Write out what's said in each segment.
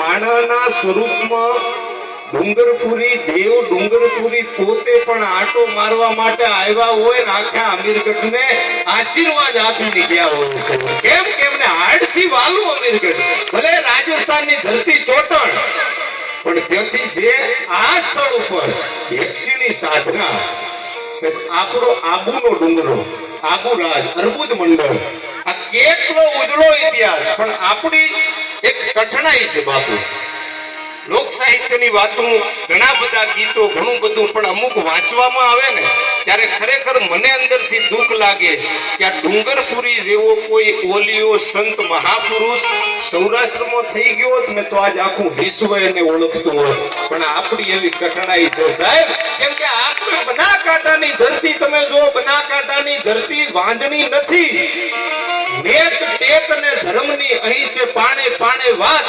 માણાના સ્વરૂપમાં ડુંગરપુરી, દેવ ડુંગરપુરી પોતે પણ આટો મારવા માટે આવ્યા હોય ને આખા અમીરગઢને આશીર્વાદ આપીને ગયા હોય છે. કેમ કે એમને હાડથી વાલું અમીરગઢ. ભલે રાજસ્થાનની ધરતી ચોટણ, પણ ત્યાંથી જે આ સ્થળ ઉપર યક્ષીની સાધના આપણો આપણો આબુનો ડુંગરો આબુ રાજ અર્બુદ મંડળ આ કેટલો ઉજળો ઇતિહાસ. પણ આપણી એક કઠણાઈ છે બાપુ. લોક સાહિત્યની વાતો ઘણા બધા ગીતો, ઘણું બધું, પણ અમુક વાંચવામાં આવે ને, ત્યારે ખરેખર મને અંદરથી દુઃખ લાગે કે આ ડુંગરપુરી જેવો કોઈ ઓલિયો સંત મહાપુરુષ સૌરાષ્ટ્રમાં થઈ ગયો હોત ને, તો આજ આખું વિશ્વ એને ઓળખતું હોત. પણ આપણી એવી કઠણાઈ છે. સાહેબ, કેમ કે આપણે બનાકાંઠાની ધરતી તમે જો બનાકાંઠાની ધરતી વાંજણી નથી. નેક ટેક અને ધર્મની અહીં છે પાણે પાણે વાત.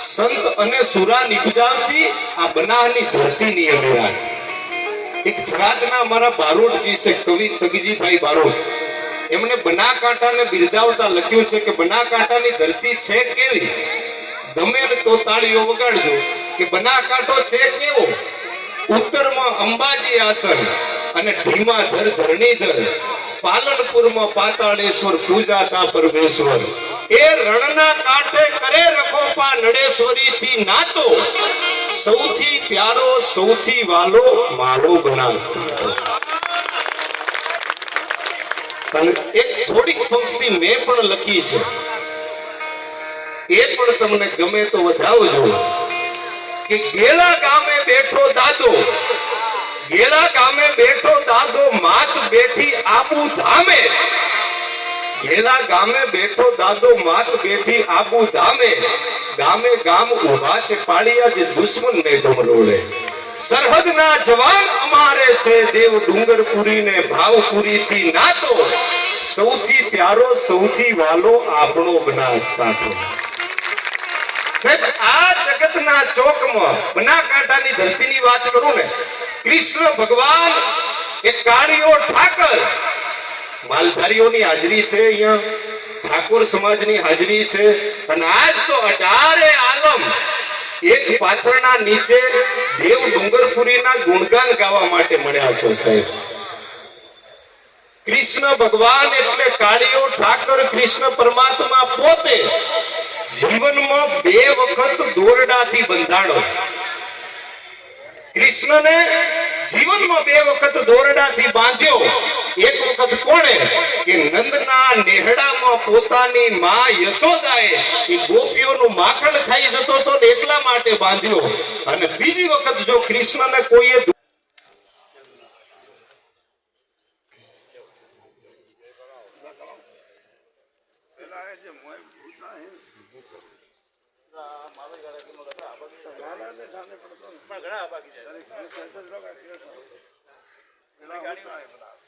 સંત અને સુરા નિપજાવતી આ બનાહની ધરતીની અમે વાત એક થરાદના મારા બારોટજી છે, કવિ તગજીભાઈ બારોટ. એમણે બનાસકાંઠાને બિરદાવતા લખ્યું છે કે બનાકાંઠાની ધરતી છે કેવી? ગમે તો તાળીઓ વગાડજો કે બનાકાંઠો છે કેવો? ઉત્તરમાં અંબાજી આસન અને ધીમા ધર ધરણીધર. પાલનપુરમાં પાતાળેશ્વર પૂજાતા પરમેશ્વર. એ રણના કાંઠે કરે રખોપા નડેશ્વરી થી નાતો. સૌથી પ્યારો, સૌથી વાલો મારો બનાસકાંઠો એક થોડીક પંક્તિ મેં પણ લખી છે. એ પણ તમને ગમે તો વધાવજો. કે ગેલા ગામે બેઠો દાદો. ગેલા ગામે બેઠો દાદો, માત બેઠી આબુ ધામે ઘેલા ગામે બેઠો દાદો માત બેઠી આબુ ધામે ગામે ગામ ઊભા છે પાડિયા જે દુશ્મન ને ધમરોડે સરહદ ના જવાન અમારે છે, દેવ ડુંગરપુરી ને ભાવપુરી થી નાતો. સૌથી પ્યારો, સૌથી વાલો આપણો બનાસકાંઠો સાહેબ, આ જગતના ચોકમાં બનાસકાંઠાની ધરતીની વાત કરું ને, કૃષ્ણ ભગવાન એ કાળીઓ ઠાકર માલધારીઓની હાજરી છે અહીંયા. ઠાકોર સમાજની હાજરી છે. અને આજ તો અઢારે આલમ એક પાથરણા નીચે દેવ ડુંગરપુરીના ગુણગાન ગાવા માટે મળ્યા છો સાહેબ. કૃષ્ણ ભગવાન એટલે કાળીઓ, ઠાકર, કૃષ્ણ પરમાત્મા પોતે જીવનમાં બે વખત દોરડાથી બંધાણો. કૃષ્ણને જીવનમાં બે વખત દોરડાથી બાંધ્યો. એક વખત કોણે કે નંદના નેહડામાં પોતાની માં યશોદાએ એ ગોપીઓનું માખણ ખાઈ જતો ને એટલા માટે બાંધ્યો. અને બીજી વખત જો કૃષ્ણને કોઈએ ઘણા બાકી પેલા